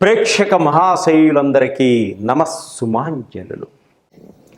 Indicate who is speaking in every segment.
Speaker 1: ప్రేక్షక మహాశయులందరికీ నమస్సుమాంజలు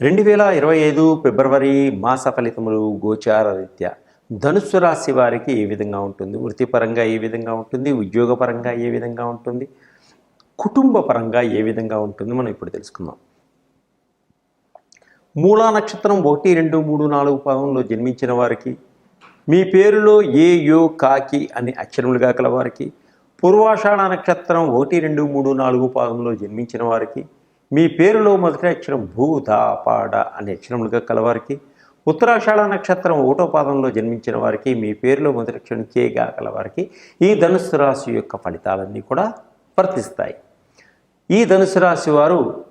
Speaker 1: రెండు వేల ఇరవై ఐదు ఫిబ్రవరి మాస ఫలితములు గోచార రీత్యా ధనుస్సు రాశి వారికి ఏ విధంగా ఉంటుంది? వృత్తిపరంగా ఏ విధంగా ఉంటుంది? ఉద్యోగపరంగా ఏ విధంగా ఉంటుంది? కుటుంబ పరంగా ఏ విధంగా ఉంటుంది? మనం ఇప్పుడు తెలుసుకుందాం. మూలా నక్షత్రం ఒకటి రెండు మూడు నాలుగు పాదంలో జన్మించిన వారికి మీ పేరులో ఏ యో కాకి అనే అక్షరములుగా కలవారికి పూర్వాషాఢ నక్షత్రం ఒకటి రెండు మూడు నాలుగు పాదంలో జన్మించిన వారికి మీ పేరులో మొదటి అక్షరం భూ దా పాడ అనే అక్షరములుగా కలవారికి ఉత్తరాషాఢ నక్షత్రం ఒకటో పాదంలో జన్మించిన వారికి మీ పేరులో మొదటి అక్షరం కేగా కలవారికి ఈ ధనుసు రాశి యొక్క ఫలితాలన్నీ కూడా వర్తిస్తాయి. ఈ ధనుసు రాశి వారు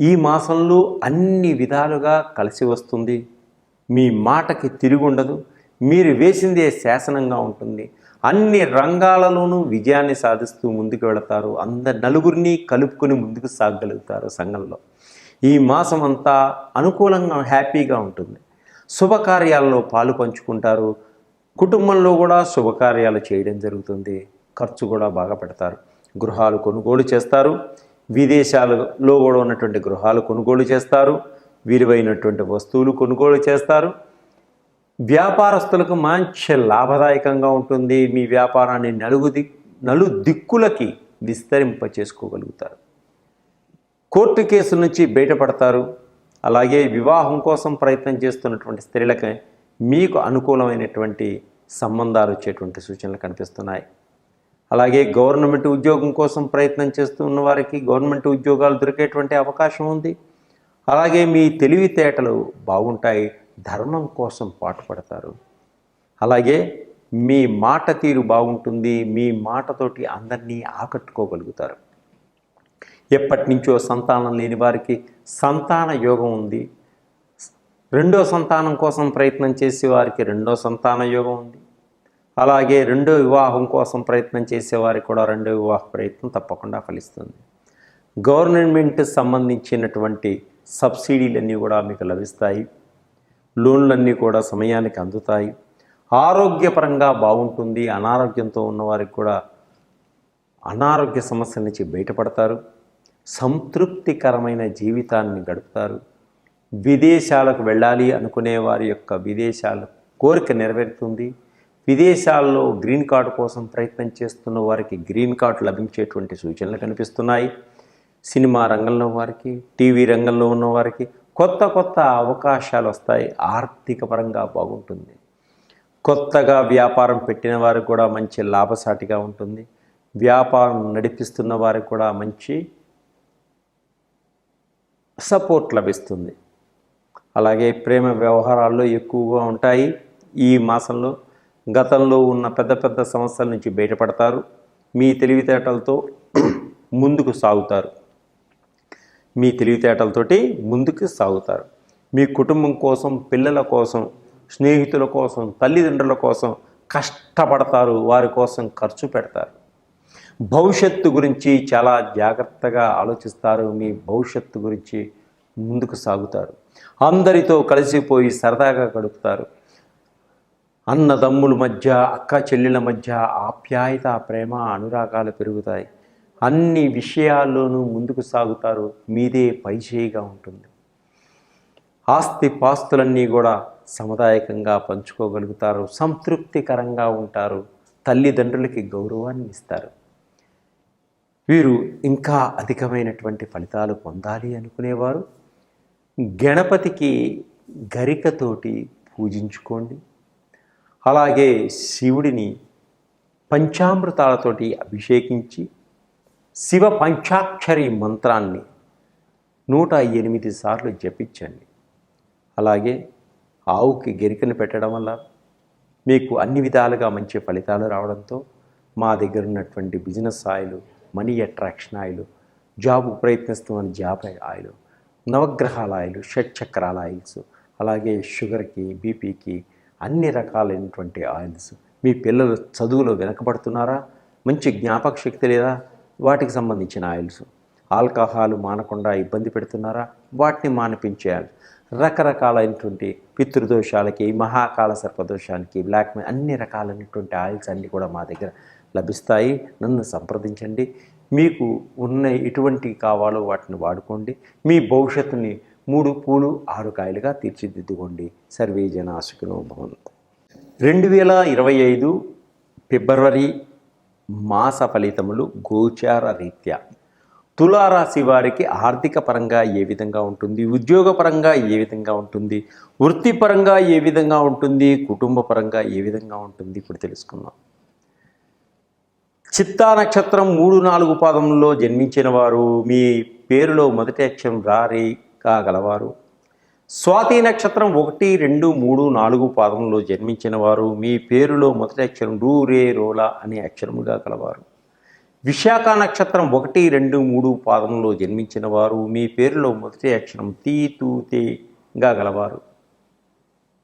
Speaker 1: ఈ మాసంలో అన్ని విధాలుగా కలిసి వస్తుంది. మీ మాటకి తిరుగుండదు. మీరు వేసిందే శాసనంగా ఉంటుంది. అన్ని రంగాలలోనూ విజయాన్ని సాధిస్తూ ముందుకు వెళతారు. అందరు నలుగురిని కలుపుకొని ముందుకు సాగగలుగుతారు సంఘంలో. ఈ మాసం అంతా అనుకూలంగా హ్యాపీగా ఉంటుంది. శుభకార్యాల్లో పాలు పంచుకుంటారు. కుటుంబంలో కూడా శుభకార్యాలు చేయడం జరుగుతుంది. ఖర్చు కూడా బాగా పెడతారు. గృహాలు కొనుగోలు చేస్తారు. విదేశాలలో కూడా ఉన్నటువంటి గృహాలు కొనుగోలు చేస్తారు. విలువైనటువంటి వస్తువులు కొనుగోలు చేస్తారు. వ్యాపారస్తులకు మంచి లాభదాయకంగా ఉంటుంది. మీ వ్యాపారాన్ని నలుగు దిక్ నలు దిక్కులకి విస్తరింప చేసుకోగలుగుతారు కోర్టు కేసు నుంచి బయటపడతారు. అలాగే వివాహం కోసం ప్రయత్నం చేస్తున్నటువంటి స్త్రీలకి మీకు అనుకూలమైనటువంటి సంబంధాలు వచ్చేటువంటి సూచనలు కనిపిస్తున్నాయి. అలాగే గవర్నమెంట్ ఉద్యోగం కోసం ప్రయత్నం చేస్తున్న వారికి గవర్నమెంట్ ఉద్యోగాలు దొరికేటువంటి అవకాశం ఉంది. అలాగే మీ తెలివితేటలు బాగుంటాయి. ధర్మం కోసం పాటుపడతారు అలాగే మీ మాట తీరు బాగుంటుంది మీ మాటతోటి అందరినీ ఆకట్టుకోగలుగుతారు. ఎప్పటి నుంచో సంతానం లేని వారికి సంతాన యోగం ఉంది. రెండో సంతానం కోసం ప్రయత్నం చేసే వారికి రెండో సంతాన యోగం ఉంది. అలాగే రెండో వివాహం కోసం ప్రయత్నం చేసేవారికి కూడా రెండో వివాహ ప్రయత్నం తప్పకుండా ఫలిస్తుంది. గవర్నమెంట్ సంబంధించినటువంటి సబ్సిడీలన్నీ కూడా మీకు లభిస్తాయి. లోన్లన్నీ కూడా సమయానికి అందుతాయి. ఆరోగ్యపరంగా బాగుంటుంది. అనారోగ్యంతో ఉన్నవారికి కూడా అనారోగ్య సమస్యల నుంచి బయటపడతారు. సంతృప్తికరమైన జీవితాన్ని గడుపుతారు. విదేశాలకు వెళ్ళాలి అనుకునే వారి యొక్క విదేశాల కోరిక నెరవేరుతుంది. విదేశాల్లో గ్రీన్ కార్డు కోసం ప్రయత్నం చేస్తున్న వారికి గ్రీన్ కార్డు లభించేటువంటి సూచనలు కనిపిస్తున్నాయి. సినిమా రంగంలో వారికి టీవీ రంగంలో ఉన్నవారికి కొత్త కొత్త అవకాశాలు వస్తాయి ఆర్థిక పరంగా బాగుంటుంది. కొత్తగా వ్యాపారం పెట్టిన వారికి కూడా మంచి లాభసాటిగా ఉంటుంది. వ్యాపారం నడిపిస్తున్న వారికి కూడా మంచి సపోర్ట్ లభిస్తుంది. అలాగే ప్రేమ వ్యవహారాల్లో ఎక్కువగా ఉంటాయి. ఈ మాసంలో గతంలో ఉన్న పెద్ద పెద్ద సమస్యల నుంచి బయటపడతారు. మీ తెలివితేటలతో ముందుకు సాగుతారు. మీ తెలివితేటలతోటి ముందుకు సాగుతారు. మీ కుటుంబం కోసం పిల్లల కోసం స్నేహితుల కోసం తల్లిదండ్రుల కోసం కష్టపడతారు వారి కోసం ఖర్చు పెడతారు. భవిష్యత్తు గురించి చాలా జాగ్రత్తగా ఆలోచిస్తారు మీ భవిష్యత్తు గురించి ముందుకు సాగుతారు. అందరితో కలిసిపోయి సరదాగా గడుపుతారు. అన్నదమ్ముల మధ్య అక్క చెల్లెల మధ్య ఆప్యాయత ప్రేమ అనురాగాలు పెరుగుతాయి. అన్ని విషయాల్లోనూ ముందుకు సాగుతారు మీదే పైచేయిగా ఉంటుంది. ఆస్తి పాస్తులన్నీ కూడా సముదాయకంగా పంచుకోగలుగుతారు సంతృప్తికరంగా ఉంటారు తల్లిదండ్రులకి గౌరవాన్ని ఇస్తారు. వీరు ఇంకా అధికమైనటువంటి ఫలితాలు పొందాలి అనుకునేవారు. గణపతికి గరికతోటి పూజించుకోండి. అలాగే శివుడిని పంచామృతాలతోటి అభిషేకించి శివ పంచాక్షరి మంత్రాన్ని నూట ఎనిమిది సార్లు జపించండి. అలాగే ఆవుకి గెరికను పెట్టడం వల్ల మీకు అన్ని విధాలుగా మంచి ఫలితాలు రావడంతో మా దగ్గర ఉన్నటువంటి business oil money attraction oil job ప్రయత్నిస్తున్న జాబ్ ఆయిల్ నవగ్రహాల ఆయిల్ షట్చక్రాల ఆయిల్స్ అలాగే షుగర్కి బీపీకి అన్ని రకాలైనటువంటి ఆయిల్స్ మీ పిల్లలు చదువులో వెనకబడుతున్నారా? మంచి జ్ఞాపక శక్తి లేదా? వాటికి సంబంధించిన ఆయిల్స్. ఆల్కహాల్ మానకుండా ఇబ్బంది పెడుతున్నారా? వాటిని మానిపించేయాలి రకరకాలైనటువంటి పితృదోషాలకి మహాకాల సర్పదోషానికి బ్లాక్ అన్ని రకాలైనటువంటి ఆయిల్స్ అన్నీ కూడా మా దగ్గర లభిస్తాయి. నన్ను సంప్రదించండి. మీకు ఉన్న ఎటువంటి కావాలో వాటిని వాడుకోండి. మీ భవిష్యత్తుని మూడు పూలు ఆరు కాయలుగా తీర్చిదిద్దుకోండి. సర్వే జన భవంతు. రెండు వేల ఇరవై ఐదు ఫిబ్రవరి మాస ఫలితములు గోచార రీత్యా. తులారాశి వారికి ఆర్థిక పరంగా ఏ విధంగా ఉంటుంది? ఉద్యోగపరంగా ఏ విధంగా ఉంటుంది? వృత్తిపరంగా ఏ విధంగా ఉంటుంది? కుటుంబ పరంగా ఏ విధంగా ఉంటుంది? ఇప్పుడు తెలుసుకుందాం. చిత్తా నక్షత్రం మూడు నాలుగు పాదంలో జన్మించిన వారు మీ పేరులో మొదటి అక్షరం రారి కాగలవారు స్వాతి నక్షత్రం ఒకటి రెండు మూడు నాలుగు పాదంలో జన్మించిన వారు మీ పేరులో మొదటి అక్షరం రూ రే రోలా అనే అక్షరముగా కలవారు విశాఖ నక్షత్రం ఒకటి రెండు మూడు పాదంలో జన్మించిన వారు మీ పేరులో మొదటి అక్షరం తీ తూ తేగా గలవారు.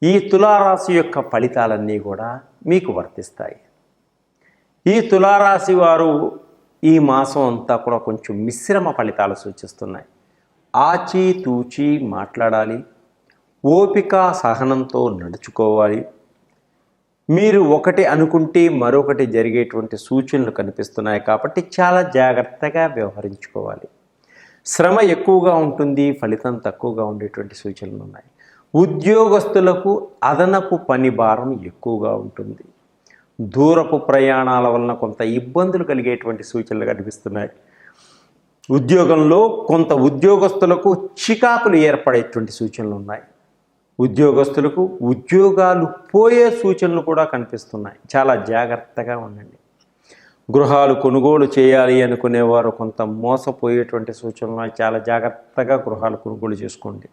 Speaker 1: ఈ తులారాశి యొక్క ఫలితాలన్నీ కూడా మీకు వర్తిస్తాయి. ఈ తులారాశి వారు ఈ మాసం అంతా కూడా కొంచెం మిశ్రమ ఫలితాలు సూచిస్తున్నాయి. ఆచితూచి మాట్లాడాలి. ఓపిక సహనంతో నడుచుకోవాలి. మీరు ఒకటి అనుకుంటే మరొకటి జరిగేటువంటి సూచనలు కనిపిస్తున్నాయి కాబట్టి చాలా జాగ్రత్తగా వ్యవహరించుకోవాలి. శ్రమ ఎక్కువగా ఉంటుంది ఫలితం తక్కువగా ఉండేటువంటి సూచనలు ఉన్నాయి. ఉద్యోగస్తులకు అదనపు పని భారం ఎక్కువగా ఉంటుంది. దూరపు ప్రయాణాల వలన కొంత ఇబ్బందులు కలిగేటువంటి సూచనలు కనిపిస్తున్నాయి. ఉద్యోగంలో కొంత ఉద్యోగస్తులకు చికాకులు ఏర్పడేటువంటి సూచనలు ఉన్నాయి. ఉద్యోగస్తులకు ఉద్యోగాలు పోయే సూచనలు కూడా కనిపిస్తున్నాయి. చాలా జాగ్రత్తగా ఉండండి. గృహాలు కొనుగోలు చేయాలి అనుకునేవారు కొంత మోసపోయేటువంటి సూచనలు చాలా జాగ్రత్తగా గృహాలు కొనుగోలు చేసుకోండి.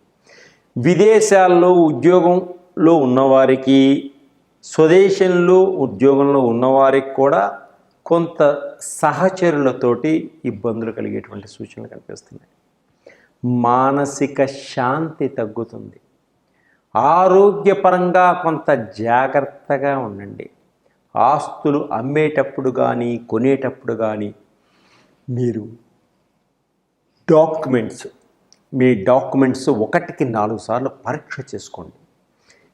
Speaker 1: విదేశాల్లో ఉద్యోగంలో ఉన్నవారికి స్వదేశంలో ఉద్యోగంలో ఉన్నవారికి కూడా కొంత సహచరులతోటి ఇబ్బందులు కలిగేటువంటి సూచనలు కనిపిస్తున్నాయి. మానసిక శాంతి తగ్గుతుంది. ఆరోగ్యపరంగా కొంత జాగ్రత్తగా ఉండండి. ఆస్తులు అమ్మేటప్పుడు కానీ కొనేటప్పుడు కానీ మీరు డాక్యుమెంట్స్ మీ డాక్యుమెంట్స్ ఒకటికి నాలుగు సార్లు పరీక్ష చేసుకోండి.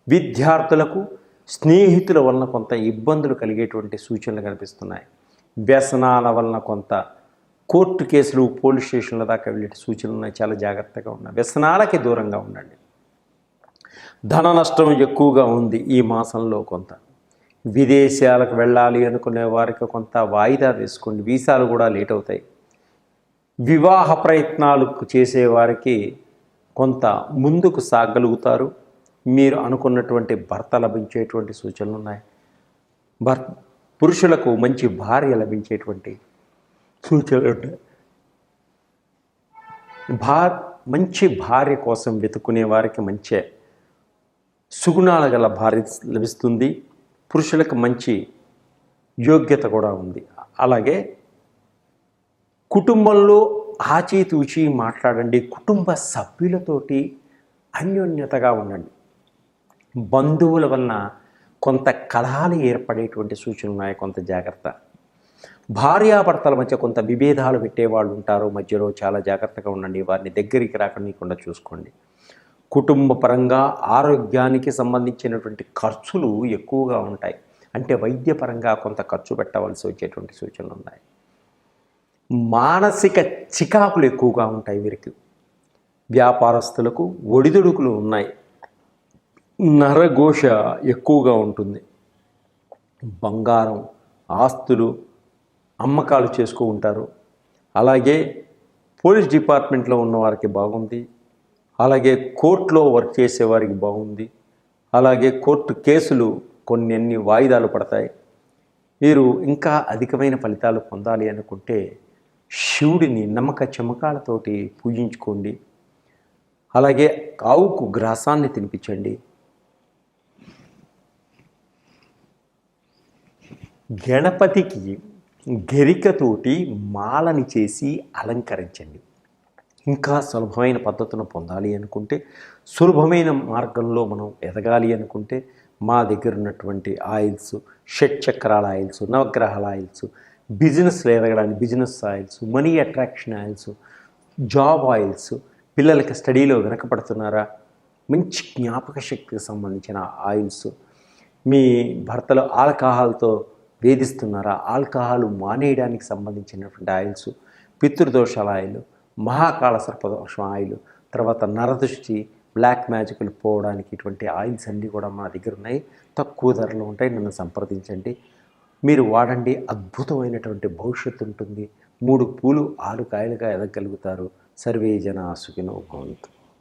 Speaker 1: విద్యార్థులకు స్నేహితుల వలన కొంత ఇబ్బందులు కలిగేటువంటి సూచనలు కనిపిస్తున్నాయి. వ్యసనాల వలన కొంత కోర్టు కేసులు పోలీస్ స్టేషన్ల దాకా వెళ్ళే సూచనలు ఉన్నాయి. చాలా జాగ్రత్తగా ఉన్నాయి వ్యసనాలకి దూరంగా ఉండండి. ధన నష్టం ఎక్కువగా ఉంది ఈ మాసంలో కొంత. విదేశాలకు వెళ్ళాలి అనుకునే వారికి కొంత వాయిదా వేసుకోండి. వీసాలు కూడా లేట్ అవుతాయి. వివాహ ప్రయత్నాలు చేసేవారికి కొంత ముందుకు సాగలుగుతారు. మీరు అనుకున్నటువంటి భర్త లభించేటువంటి సూచనలు ఉన్నాయి. భర్ పురుషులకు మంచి భార్య లభించేటువంటి సూచనలు భా భార్ మంచి భార్య కోసం వెతుకునే వారికి మంచి సుగుణాల గల భార్య లభిస్తుంది. పురుషులకు మంచి యోగ్యత కూడా ఉంది. అలాగే కుటుంబంలో ఆచితూచి మాట్లాడండి. కుటుంబ సభ్యులతోటి అన్యోన్యతగా ఉండండి. బంధువుల వలన కొంత కలహాలు ఏర్పడేటువంటి సూచనలు ఉన్నాయి కొంత జాగ్రత్త. భార్యాభర్తల మధ్య కొంత విభేదాలు పెట్టేవాళ్ళు ఉంటారు మధ్యలో చాలా జాగ్రత్తగా ఉండండి వారిని దగ్గరికి రాకనీయకుండా చూసుకోండి. కుటుంబ పరంగా ఆరోగ్యానికి సంబంధించినటువంటి ఖర్చులు ఎక్కువగా ఉంటాయి. అంటే వైద్యపరంగా కొంత ఖర్చు పెట్టవలసి వచ్చేటువంటి సూచనలు ఉన్నాయి. మానసిక చికాకులు ఎక్కువగా ఉంటాయి వీరికి. వ్యాపారస్తులకు ఒడిదుడుకులు ఉన్నాయి. నరఘోష ఎక్కువగా ఉంటుంది. బంగారం ఆస్తులు అమ్మకాలు చేసుకు ఉంటారు. అలాగే పోలీస్ డిపార్ట్మెంట్లో ఉన్న వారికి బాగుంది. అలాగే కోర్టులో వర్క్ చేసే వారికి బాగుంది. అలాగే కోర్టు కేసులు కొన్ని అన్ని వాయిదాలు పడతాయి. మీరు ఇంకా అధికమైన ఫలితాలు పొందాలి అనుకుంటే శివుడిని నమ్మక చెమకాలతోటి పూజించుకోండి. అలాగే ఆవుకు గ్రాసాన్ని తినిపించండి. గణపతికి గరికతోటి మాలని చేసి అలంకరించండి. ఇంకా సులభమైన పద్ధతును పొందాలి అనుకుంటే సులభమైన మార్గంలో మనం ఎదగాలి అనుకుంటే మా దగ్గర ఉన్నటువంటి ఆయిల్స్ షట్ చక్రాల ఆయిల్స్ నవగ్రహాల ఆయిల్స్ బిజినెస్లో ఎదగడానికి business oils money attraction oils job oils పిల్లలకి స్టడీలో వెనకపడుతున్నారా మంచి జ్ఞాపక శక్తికి సంబంధించిన ఆయిల్స్ మీ భర్తలు ఆల్కహాల్తో వేధిస్తున్నారా? ఆల్కహాల్ మానేయడానికి సంబంధించినటువంటి ఆయిల్స్ పితృదోషాల ఆయిల్ మహాకాళ సర్పదోషం ఆయిల్ తర్వాత నరదృష్టి బ్లాక్ మ్యాజిక్లు పోవడానికి ఇటువంటి ఆయిల్స్ అన్నీ కూడా మా దగ్గర ఉన్నాయి. తక్కువ ధరలో ఉంటాయి. నన్ను సంప్రదించండి. మీరు వాడండి. అద్భుతమైనటువంటి భవిష్యత్తు ఉంటుంది. మూడు పూలు ఆరు కాయలుగా ఎదగలుగుతారు. సర్వే జన సుఖినో భవంతు.